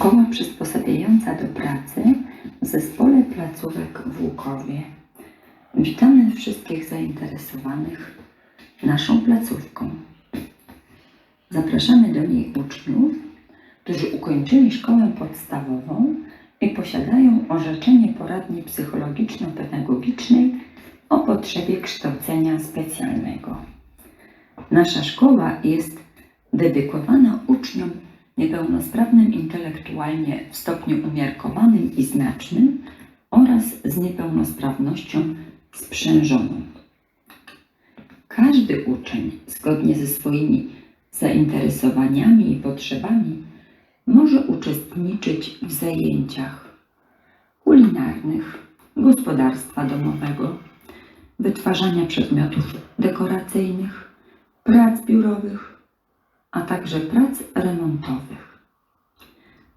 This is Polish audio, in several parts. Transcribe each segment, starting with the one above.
Szkoła przysposabiająca do pracy w zespole placówek w Łukowie. Witamy wszystkich zainteresowanych naszą placówką. Zapraszamy do niej uczniów, którzy ukończyli szkołę podstawową i posiadają orzeczenie poradni psychologiczno-pedagogicznej o potrzebie kształcenia specjalnego. Nasza szkoła jest dedykowana uczniom niepełnosprawnym intelektualnie w stopniu umiarkowanym i znacznym oraz z niepełnosprawnością sprzężoną. Każdy uczeń, zgodnie ze swoimi zainteresowaniami i potrzebami, może uczestniczyć w zajęciach kulinarnych, gospodarstwa domowego, wytwarzania przedmiotów dekoracyjnych, prac biurowych, a także prac remontowych.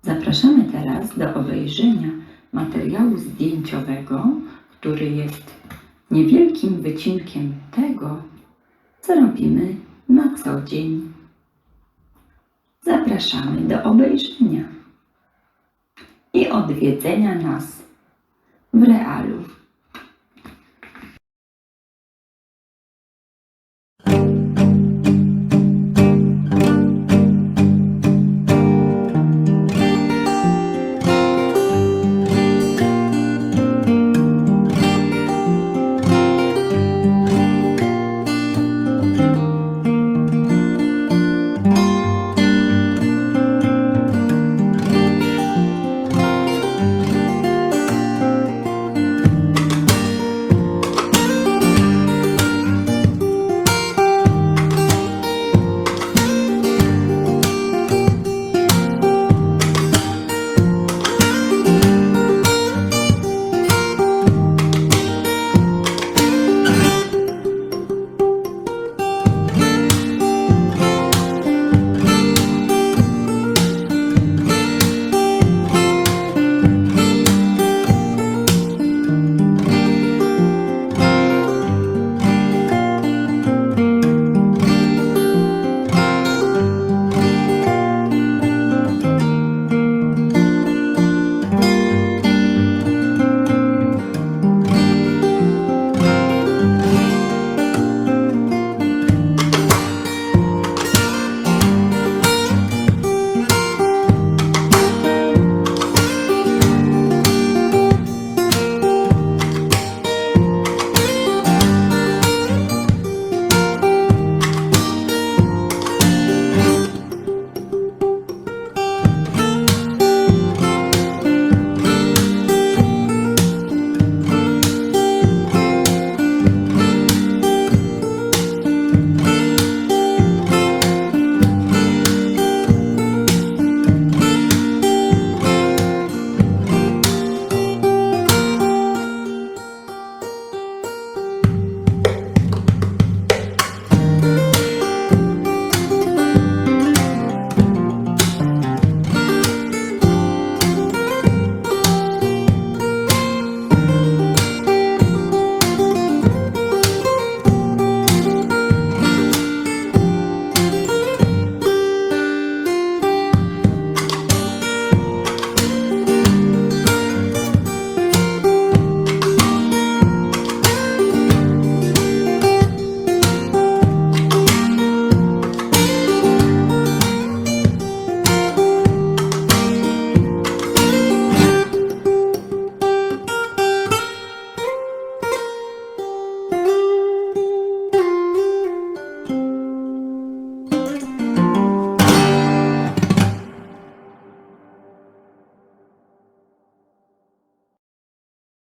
Zapraszamy teraz do obejrzenia materiału zdjęciowego, który jest niewielkim wycinkiem tego, co robimy na co dzień. Zapraszamy do obejrzenia i odwiedzenia nas w realu.